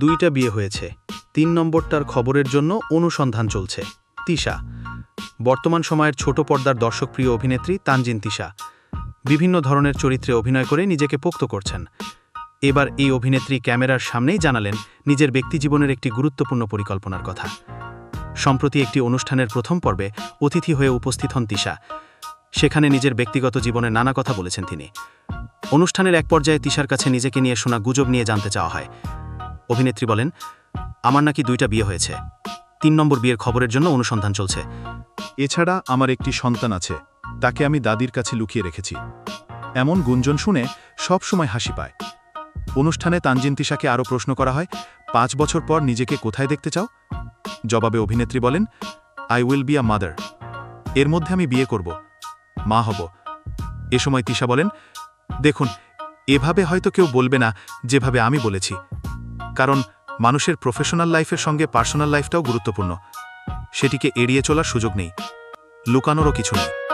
দুইটা বিয়ে হয়েছে। তিন নম্বরটার খবরের জন্য অনুসন্ধান চলছে। তিশা। বর্তমান সময়ের ছোট পর্দার দর্শকপ্রিয় অভিনেত্রী তানজিন তিশা। বিভিন্ন ধরনের চরিত্রে অভিনয় করে নিজেকে পোক্ত করছেন। এবার এই অভিনেত্রী ক্যামেরার সামনেই জানালেন নিজের ব্যক্তিজীবনের একটি গুরুত্বপূর্ণ পরিকল্পনার কথা। সম্প্রতি একটি অনুষ্ঠানের প্রথম পর্বে অতিথি হয়ে উপস্থিত হন তিশা। সেখানে নিজের ব্যক্তিগত জীবনের নানা কথা বলেছেন তিনি। অনুষ্ঠানের এক পর্যায়ে তিশার কাছে নিজেকে নিয়ে শোনা গুজব নিয়ে জানতে চাওয়া হয়। অভিনেত্রী বলেন, আমার নাকি দুইটা বিয়ে হয়েছে। তিন নম্বর বিয়ের খবরের জন্য অনুসন্ধান চলছে। এছাড়া আমার একটি সন্তান আছে, তাকে আমি দাদির কাছে লুকিয়ে রেখেছি। এমন গুঞ্জন শুনে সব সময় হাসি পায়। অনুষ্ঠানে তানজিন তিশাকে আরও প্রশ্ন করা হয়, পাঁচ বছর পর নিজেকে কোথায় দেখতে চাও? জবাবে অভিনেত্রী বলেন I will be a mother এর মধ্যে আমি বিয়ে করব, মা হব। এ সময় তিশা বলেন, দেখুন, এভাবে হয়তো কেউ বলবে না যেভাবে আমি বলেছি। কারণ মানুষের প্রফেশনাল লাইফের সঙ্গে পার্সোনাল লাইফটাও গুরুত্বপূর্ণ। সেটিকে এড়িয়ে চলার সুযোগ নেই। লুকানোরও কিছু নেই।